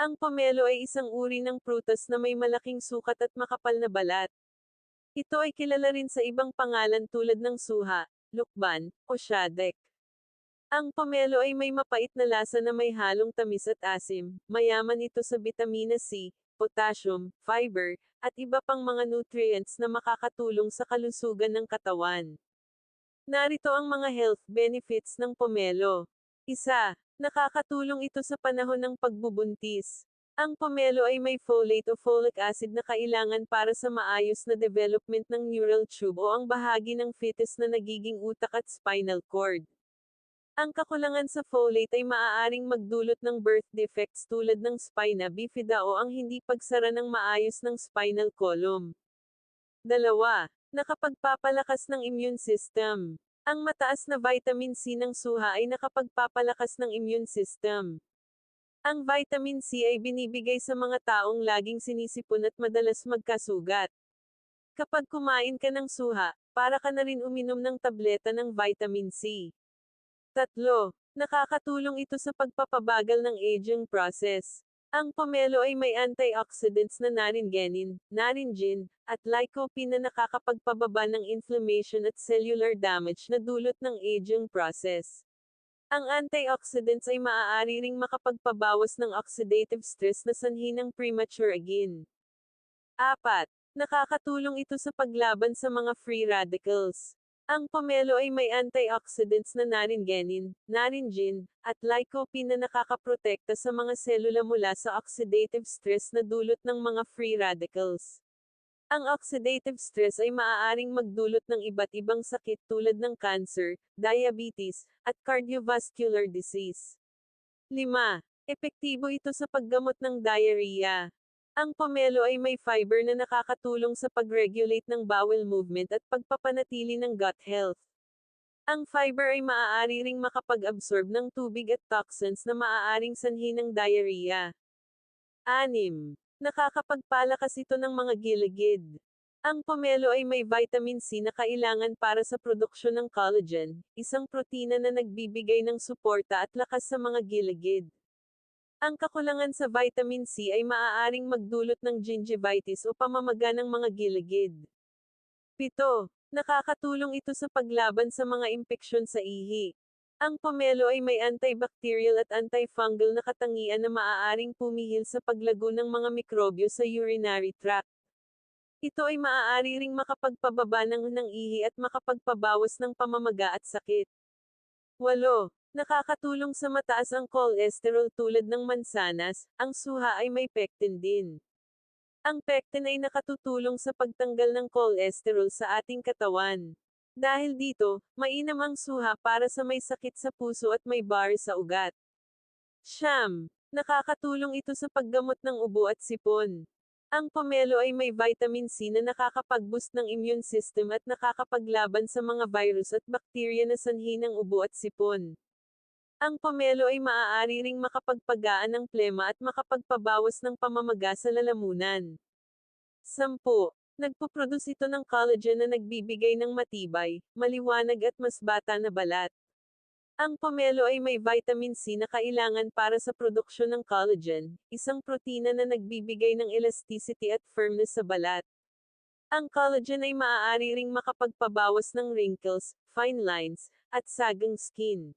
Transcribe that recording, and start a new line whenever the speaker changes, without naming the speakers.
Ang pomelo ay isang uri ng prutas na may malaking sukat at makapal na balat. Ito ay kilala rin sa ibang pangalan tulad ng suha, lukban, o shadek. Ang pomelo ay may mapait na lasa na may halong tamis at asim, mayaman ito sa vitamina C, potassium, fiber, at iba pang mga nutrients na makakatulong sa kalusugan ng katawan. Narito ang mga health benefits ng pomelo. Isa, nakakatulong ito sa panahon ng pagbubuntis. Ang pomelo ay may folate o folic acid na kailangan para sa maayos na development ng neural tube o ang bahagi ng fetus na nagiging utak at spinal cord. Ang kakulangan sa folate ay maaaring magdulot ng birth defects tulad ng spina bifida o ang hindi pagsara ng maayos ng spinal column. Dalawa, nakapagpapalakas ng immune system. Ang mataas na vitamin C ng suha ay nakapagpapalakas ng immune system. Ang vitamin C ay binibigay sa mga taong laging sinisipon at madalas magkasugat. Kapag kumain ka ng suha, para ka na rin uminom ng tableta ng vitamin C. Tatlo, nakakatulong ito sa pagpapabagal ng aging process. Ang pomelo ay may antioxidants na naringenin, naringin, at lycopene na nakakapagpababa ng inflammation at cellular damage na dulot ng aging process. Ang antioxidants ay maaari ring makapagpabawas ng oxidative stress na sanhi ng premature aging. Apat, nakakatulong ito sa paglaban sa mga free radicals. Ang pomelo ay may antioxidants na naringenin, naringin, at lycopene na nakakaprotekta sa mga selula mula sa oxidative stress na dulot ng mga free radicals. Ang oxidative stress ay maaaring magdulot ng iba't ibang sakit tulad ng cancer, diabetes, at cardiovascular disease. 5. Epektibo ito sa paggamot ng diarrhea. Ang pomelo ay may fiber na nakakatulong sa pag-regulate ng bowel movement at pagpapanatili ng gut health. Ang fiber ay maaari ring makapag-absorb ng tubig at toxins na maaaring sanhi ng diarrhea. 6. Nakakapagpalakas ito ng mga giligid. Ang pomelo ay may vitamin C na kailangan para sa produksyon ng collagen, isang protina na nagbibigay ng suporta at lakas sa mga giligid. Ang kakulangan sa vitamin C ay maaaring magdulot ng gingivitis o pamamaga ng mga giligid. 7. Nakakatulong ito sa paglaban sa mga impeksyon sa ihi. Ang pomelo ay may antibacterial at antifungal na katangian na maaaring pumihil sa paglago ng mga mikrobyo sa urinary tract. Ito ay maaari ring makapagpababa ng ng ihi at makapagpabawas ng pamamaga at sakit. 8. Nakakatulong sa mataas ang cholesterol tulad ng mansanas, ang suha ay may pectin din. Ang pectin ay nakatutulong sa pagtanggal ng cholesterol sa ating katawan. Dahil dito, mainam ang suha para sa may sakit sa puso at may bar sa ugat. Siyam. Nakakatulong ito sa paggamot ng ubo at sipon. Ang pomelo ay may vitamin C na nakakapag-boost ng immune system at nakakapaglaban sa mga virus at bakterya na sanhi ng ubo at sipon. Ang pomelo ay maaari ring makapagpagaan ng plema at makapagpabawas ng pamamaga sa lalamunan. 10. Nagpuproduce ito ng collagen na nagbibigay ng matibay, maliwanag at mas bata na balat. Ang pomelo ay may vitamin C na kailangan para sa produksyon ng collagen, isang protina na nagbibigay ng elasticity at firmness sa balat. Ang collagen ay maaari ring makapagpabawas ng wrinkles, fine lines, at sagang skin.